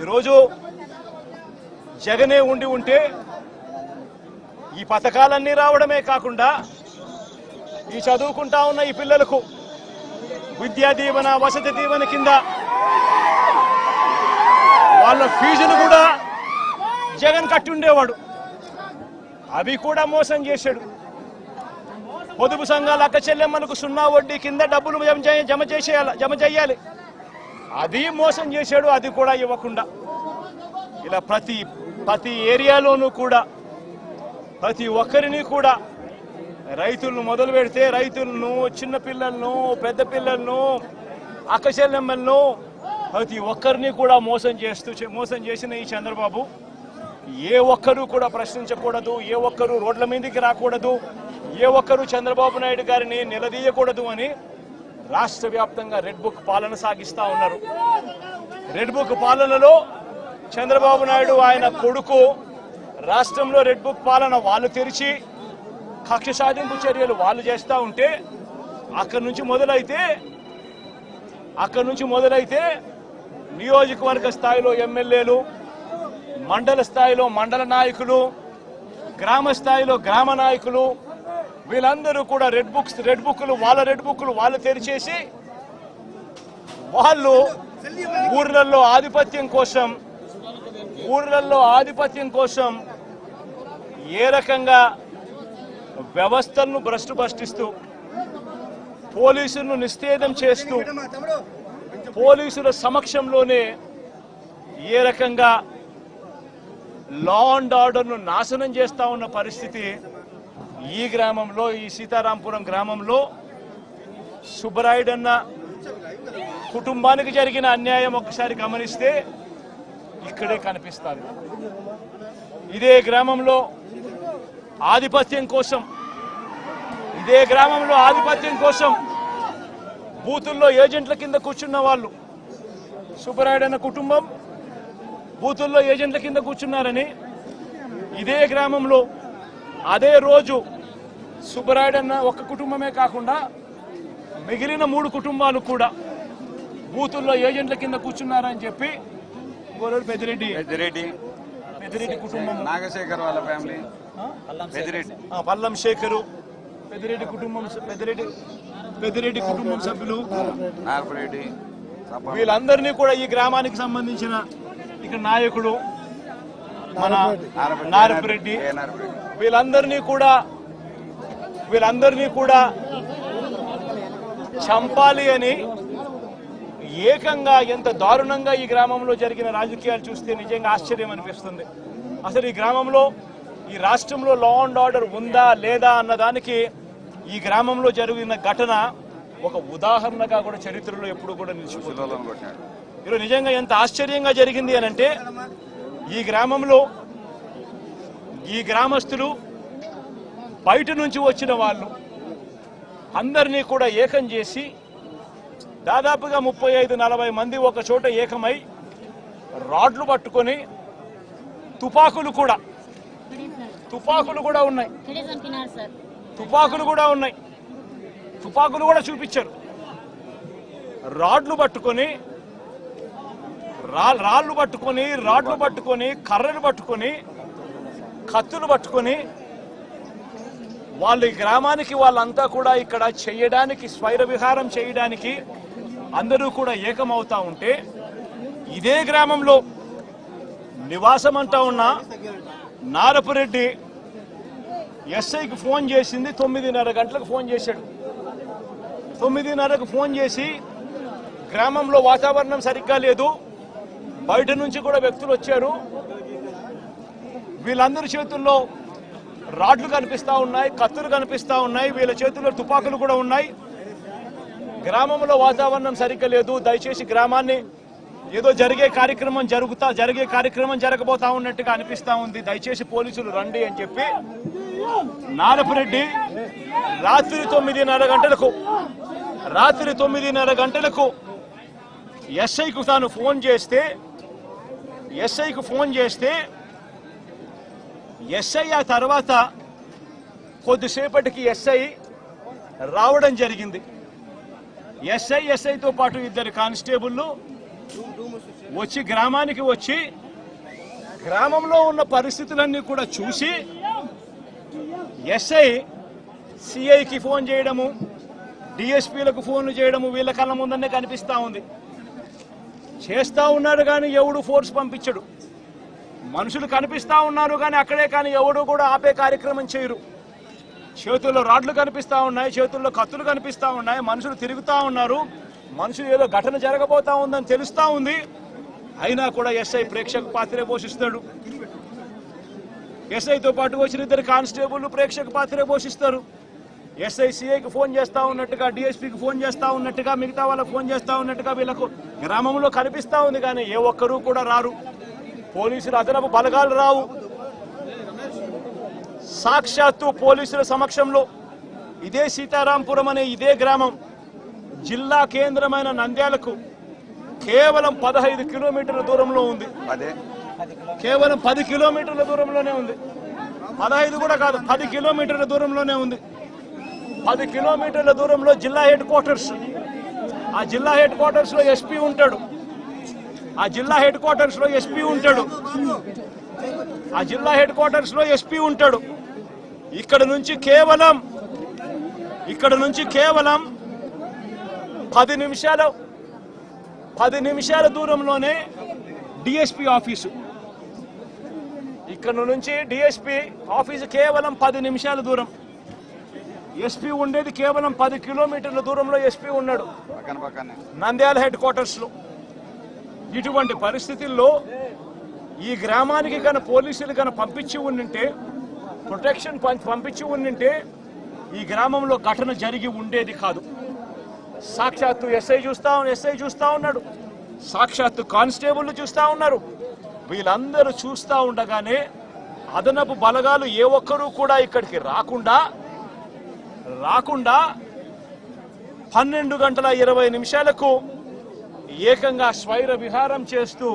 ఈరోజు జగనే ఉండి ఉంటే ఈ పథకాలన్నీ రావడమే కాకుండా ఈ చదువుకుంటా ఉన్న ఈ పిల్లలకు విద్యా దీవెన వసతి దీవెన కింద వాళ్ళ ఫీజులు కూడా జగన్ కట్టి ఉండేవాడు అవి కూడా మోసం చేశాడు. పొదుపు సంఘాల అక్క చెల్లెమ్మలకు సున్నా వడ్డీ కింద డబ్బులు జమ చేయ- జమ చేసేయాలి జమ చేయాలి. అది మోసం చేశాడు అది కూడా ఇవ్వకుండా. ఇలా ప్రతి ప్రతి ఏరియాలోనూ కూడా ప్రతి ఒక్కరిని కూడా రైతులను మొదలు పెడితే రైతులను చిన్నపిల్లలను పెద్ద పిల్లలను అక్క ప్రతి ఒక్కరిని కూడా మోసం చేస్తూ మోసం చేసిన ఈ చంద్రబాబు ఏ ఒక్కరూ కూడా ప్రశ్నించకూడదు ఏ ఒక్కరూ రోడ్ల మీదకి రాకూడదు ఏ ఒక్కరూ చంద్రబాబు నాయుడు గారిని నిలదీయకూడదు అని రాష్ట్ర వ్యాప్తంగా రెడ్ బుక్ పాలన సాగిస్తా ఉన్నారు. రెడ్ బుక్ పాలనలో చంద్రబాబు నాయుడు ఆయన కొడుకు రాష్ట్రంలో రెడ్ బుక్ పాలన వాళ్ళు తెరిచి కక్ష సాధింపు చర్యలు వాళ్ళు చేస్తూ ఉంటే అక్కడి నుంచి మొదలైతే అక్కడి నుంచి మొదలైతే నియోజకవర్గ స్థాయిలో ఎమ్మెల్యేలు మండల స్థాయిలో మండల నాయకులు గ్రామ స్థాయిలో గ్రామ నాయకులు వీళ్ళందరూ కూడా రెడ్ బుక్స్ రెడ్ బుక్లు వాళ్ళ రెడ్ బుక్లు వాళ్ళు తెరిచేసి వాళ్ళు ఊర్లలో ఆధిపత్యం కోసం ఊర్లలో ఆధిపత్యం కోసం ఏ రకంగా వ్యవస్థలను భ్రష్టు భ్రష్టిస్తూ పోలీసులను నిస్తేదం చేస్తూ పోలీసుల సమక్షంలోనే ఏ రకంగా లా అండ్ ఆర్డర్ను నాశనం చేస్తా ఉన్న పరిస్థితి ఈ గ్రామంలో ఈ సీతారాంపురం గ్రామంలో సుబ్బరాయుడన్న కుటుంబానికి జరిగిన అన్యాయం ఒకసారి గమనిస్తే ఇక్కడే కనిపిస్తారు ఇదే గ్రామంలో ఆధిపత్యం కోసం ఇదే గ్రామంలో ఆధిపత్యం కోసం బూతుల్లో ఏజెంట్ల కింద కూర్చున్న వాళ్ళు సుబ్బరాయుడన్న కుటుంబం బూతుల్లో ఏజెంట్ల కింద కూర్చున్నారని ఇదే గ్రామంలో అదే రోజు సుబ్బరాయుడన్న ఒక్క కుటుంబమే కాకుండా మిగిలిన మూడు కుటుంబాలు కూడా బూతుల్లో ఏజెంట్ల కింద కూర్చున్నారని చెప్పి గోరూరు పెద్దిరెడ్డి. పెద్దిరెడ్డి. పెద్దిరెడ్డి కుటుంబం. నాగశేఖర్ వాళ్ళ ఫ్యామిలీ. పెద్దిరెడ్డి. పల్లం శేఖరు పెద్దిరెడ్డి కుటుంబం పెద్దిరెడ్డి పెద్దిరెడ్డి కుటుంబం సభ్యులు. వీళ్ళందరినీ కూడా ఈ గ్రామానికి సంబంధించిన ఇక్కడ నాయకుడు మన నార్పరెడ్డి వీళ్ళందరినీ కూడా వీళ్ళందరినీ కూడా చంపాలి అని ఏకంగా ఎంత దారుణంగా ఈ గ్రామంలో జరిగిన రాజకీయాలు చూస్తే నిజంగా ఆశ్చర్యం అనిపిస్తుంది. అసలు ఈ గ్రామంలో ఈ రాష్ట్రంలో లా అండ్ ఆర్డర్ ఉందా లేదా అన్నదానికి ఈ గ్రామంలో జరిగిన ఘటన ఒక ఉదాహరణగా కూడా చరిత్రలో ఎప్పుడు కూడా నిలిచిపోతుంది. ఈరోజు నిజంగా ఎంత ఆశ్చర్యంగా జరిగింది అని అంటే ఈ గ్రామంలో ఈ గ్రామస్తులు బయట నుంచి వచ్చిన వాళ్ళు అందరినీ కూడా ఏకం చేసి దాదాపుగా ముప్పై ఐదు నలభై మంది ఒక చోట ఏకమై రాడ్లు పట్టుకొని తుపాకులు కూడా తుపాకులు కూడా ఉన్నాయి. తుపాకులు కూడా ఉన్నాయి. తుపాకులు కూడా చూపించారు. రాడ్లు పట్టుకొని రాళ్ళు పట్టుకొని రాడ్లు పట్టుకొని కర్రలు పట్టుకొని కత్తులు పట్టుకొని వాళ్ళ గ్రామానికి వాళ్ళంతా కూడా ఇక్కడ చేయడానికి స్వైర విహారం చేయడానికి అందరూ కూడా ఏకమవుతా ఉంటే ఇదే గ్రామంలో నివాసం అంటా ఉన్న నారపురెడ్డి ఎస్ఐకి ఫోన్ చేసింది తొమ్మిదిన్నర గంటలకు ఫోన్ చేశాడు. తొమ్మిదిన్నరకు ఫోన్ చేసి గ్రామంలో వాతావరణం సరిగ్గా లేదు బయట నుంచి కూడా వ్యక్తులు వచ్చారు. వీళ్ళందరి చేతుల్లో రాడ్లు కనిపిస్తూ ఉన్నాయి కత్తులు కనిపిస్తా ఉన్నాయి వీళ్ళ చేతుల్లో తుపాకులు కూడా ఉన్నాయి. గ్రామంలో వాతావరణం సరిగ్గా లేదు. దయచేసి గ్రామాన్ని ఏదో జరిగే కార్యక్రమం జరుగుతా జరిగే కార్యక్రమం జరగబోతా ఉన్నట్టుగా అనిపిస్తూ ఉంది. దయచేసి పోలీసులు రండి అని చెప్పి నారపురెడ్డి రాత్రి తొమ్మిదిన్నర గంటలకు రాత్రి తొమ్మిదిన్నర గంటలకు ఎస్ఐకు తాను ఫోన్ చేస్తే ఎస్ఐకు ఫోన్ చేస్తే ఎస్ఐ ఆ తర్వాత కొద్దిసేపటికి ఎస్ఐ రావడం జరిగింది. ఎస్ఐ ఎస్ఐతో పాటు ఇద్దరు కానిస్టేబుళ్ళు వచ్చి గ్రామానికి వచ్చి గ్రామంలో ఉన్న పరిస్థితులన్నీ కూడా చూసి ఎస్ఐ సిఐకి ఫోన్ చేయడము డిఎస్పీలకు ఫోన్లు చేయడము వీళ్ళ కళ్ళ ముందనే కనిపిస్తూ ఉంది. చేస్తా ఉన్నాడు కానీ ఎవడు ఫోర్స్ పంపించడు. మనుషులు కనిపిస్తా ఉన్నారు కానీ అక్కడే కానీ ఎవడు కూడా ఆపే కార్యక్రమం చేయరు. చేతుల్లో రాడ్లు కనిపిస్తా ఉన్నాయి చేతుల్లో కత్తులు కనిపిస్తూ ఉన్నాయి మనుషులు తిరుగుతూ ఉన్నారు. మనుషులు ఏదో ఘటన జరగబోతా ఉందని తెలుస్తూ ఉంది. అయినా కూడా ఎస్ఐ ప్రేక్షక పాత్రే పోషిస్తాడు. ఎస్ఐతో పాటు వచ్చిన ఇద్దరు కానిస్టేబుల్ ప్రేక్షక పాత్రే పోషిస్తారు. ఎస్ఐ సిఐకి ఫోన్ చేస్తూ ఉన్నట్టుగా డిఎస్పీకి ఫోన్ చేస్తూ ఉన్నట్టుగా మిగతా వాళ్ళకి ఫోన్ చేస్తూ ఉన్నట్టుగా వీళ్ళకు గ్రామంలో కనిపిస్తూ ఉంది కానీ ఏ ఒక్కరూ కూడా రారు. పోలీసులు అదనపు బలగాలు రావు. సాక్షాత్తు పోలీసుల సమక్షంలో ఇదే సీతారాంపురం అనే ఇదే గ్రామం జిల్లా కేంద్రమైన నంద్యాలకు కేవలం పదహైదు కిలోమీటర్ల దూరంలో ఉంది. అదే. కేవలం పది కిలోమీటర్ల దూరంలోనే ఉంది. పదహైదు కూడా కాదు పది కిలోమీటర్ల దూరంలోనే ఉంది. పది కిలోమీటర్ల దూరంలో జిల్లా హెడ్ క్వార్టర్స్. ఆ జిల్లా హెడ్ క్వార్టర్స్లో ఎస్పీ ఉంటాడు. ఆ జిల్లా హెడ్ క్వార్టర్స్లో ఎస్పీ ఉంటాడు. ఆ జిల్లా హెడ్ క్వార్టర్స్లో ఎస్పీ ఉంటాడు. ఇక్కడ నుంచి కేవలం ఇక్కడ నుంచి కేవలం పది నిమిషాల పది నిమిషాల దూరంలోనే డిఎస్పీ ఆఫీసు. ఇక్కడ నుంచి డిఎస్పీ ఆఫీసు కేవలం పది నిమిషాల దూరం. ఎస్పీ ఉండేది కేవలం పది కిలోమీటర్ల దూరంలో ఎస్పీ ఉన్నాడు. నంద్యాల హెడ్ క్వార్టర్స్లో ఇటువంటి పరిస్థితుల్లో ఈ గ్రామానికి కన పోలీసులు కన పంపించి ఉండింటే ప్రొటెక్షన్ పంపించి ఉండింటే ఈ గ్రామంలో ఘటన జరిగి ఉండేది కాదు. సాక్షాత్తు ఎస్ఐ చూస్తా ఎస్ఐ చూస్తా ఉన్నాడు. సాక్షాత్తు కానిస్టేబుల్ చూస్తా ఉన్నారు. వీళ్ళందరూ చూస్తూ ఉండగానే అదనపు బలగాలు ఏ ఒక్కరూ కూడా ఇక్కడికి రాకుండా రాకుండా పన్నెండు గంటల ఇరవై నిమిషాలకు ఏకంగా స్వైర విహారం చేస్తూ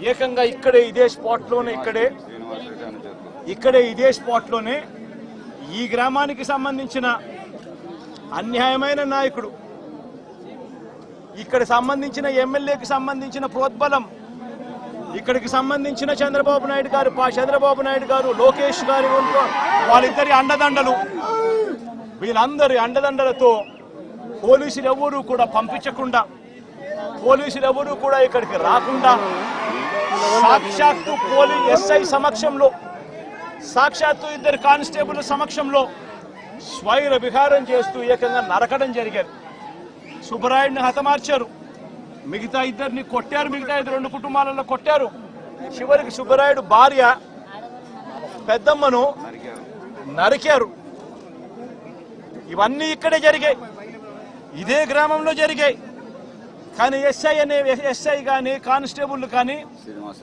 ఏకంగా ఇక్కడే ఇదే స్పాట్లోనే ఇక్కడే ఇక్కడే ఇదే స్పాట్లోనే ఈ గ్రామానికి సంబంధించిన అన్యాయమైన నాయకుడు ఇక్కడ సంబంధించిన ఎమ్మెల్యేకి సంబంధించిన ప్రోద్బలం ఇక్కడికి సంబంధించిన చంద్రబాబు నాయుడు గారు పా చంద్రబాబు నాయుడు గారు లోకేష్ గారు వాళ్ళిద్దరి అండదండలు. వీళ్ళందరి అండదండలతో పోలీసులు ఎవరూ కూడా పంపించకుండా పోలీసులు ఎవరూ కూడా ఇక్కడికి రాకుండా సాక్షాత్తు పోలీ ఎస్ఐ సమక్షంలో సాక్షాత్తు ఇద్దరు కానిస్టేబుల్ సమక్షంలో స్వైర విహారం చేస్తూ ఏకంగా నరకడం జరిగారు సుబ్బరాయుడిని హతమార్చారు. మిగతా ఇద్దరిని కొట్టారు. మిగతా ఇద్దరు రెండు కుటుంబాలలో కొట్టారు. చివరికి సుబ్బరాయుడు భార్య పెద్దమ్మను నరికారు నరికారు. ఇవన్నీ ఇక్కడే జరిగాయి. ఇదే గ్రామంలో జరిగాయి. కానీ ఎస్ఐ అనే ఎస్ఐ కానీ కానిస్టేబుల్ కానీ శ్రీనివాస్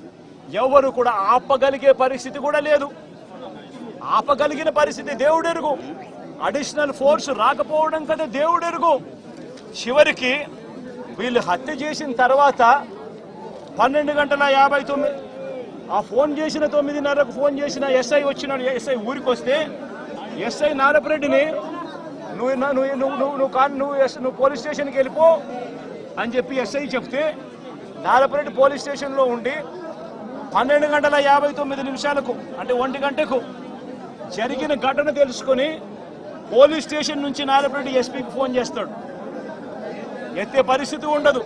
ఎవరు కూడా ఆపగలిగే పరిస్థితి కూడా లేదు. ఆపగలిగిన పరిస్థితి దేవుడెరుగు. అడిషనల్ ఫోర్స్ రాకపోవడం కదా దేవుడెరుగు. చివరికి వీళ్ళు హత్య చేసిన తర్వాత పన్నెండు గంటల యాభై తొమ్మిది ఆ ఫోన్ చేసిన తొమ్మిదిన్నరకు ఫోన్ చేసిన ఎస్ఐ వచ్చినాడు ఎస్ఐ ఊరికి వస్తే ఎస్ఐ నారపరెడ్డిని నువ్వు నువ్వు నువ్వు నువ్వు నువ్వు నువ్వు ఎస్- నువ్వు పోలీస్ స్టేషన్కి వెళ్ళిపో అని చెప్పి ఎస్ఐ చెప్తే నారపరెడ్డి పోలీస్ స్టేషన్లో ఉండి పన్నెండు గంటల యాభై తొమ్మిది నిమిషాలకు అంటే ఒంటి గంటకు జరిగిన ఘటన తెలుసుకొని పోలీస్ స్టేషన్ నుంచి నారపరెడ్డి ఎస్పీకి ఫోన్ చేస్తాడు. ఎత్తే పరిస్థితి ఉండదు.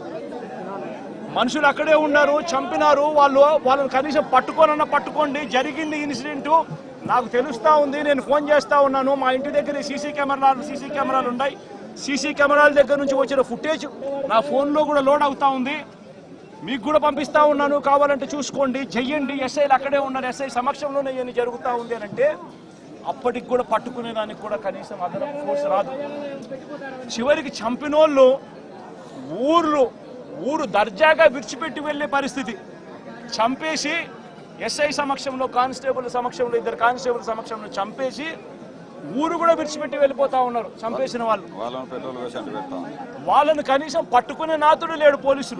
మనుషులు అక్కడే ఉన్నారు చంపినారు వాళ్ళు వాళ్ళని కనీసం పట్టుకోనన్నా పట్టుకోండి జరిగింది ఇన్సిడెంట్ నాకు తెలుస్తా ఉంది నేను ఫోన్ చేస్తా ఉన్నాను మా ఇంటి దగ్గర సీసీ కెమెరాలు సీసీ కెమెరాలు ఉన్నాయి సీసీ కెమెరాల దగ్గర నుంచి వచ్చిన ఫుటేజ్ నా ఫోన్లో కూడా లోడ్ అవుతా ఉంది. మీకు కూడా పంపిస్తా ఉన్నాను. కావాలంటే చూసుకోండి. చెయ్యండి ఎస్ఐలు అక్కడే ఉన్నారు. ఎస్ఐ సమక్షంలోనే ఇవన్నీ జరుగుతూ ఉంది అని అంటే అప్పటికి కూడా పట్టుకునే దానికి కూడా కనీసం అదనపు ఫోర్స్ రాదు. చివరికి చంపినోళ్ళు ఊర్లు ఊరు దర్జాగా విడిచిపెట్టి వెళ్ళే పరిస్థితి. చంపేసి ఎస్ఐ సమక్షంలో కానిస్టేబుల్ సమక్షంలో ఇద్దరు కానిస్టేబుల్ సమక్షంలో చంపేసి ఊరు కూడా విడిచిపెట్టి వెళ్ళిపోతా ఉన్నారు చంపేసిన వాళ్ళు. వాళ్ళని కనీసం పట్టుకునే నాతుడు లేడు పోలీసులు.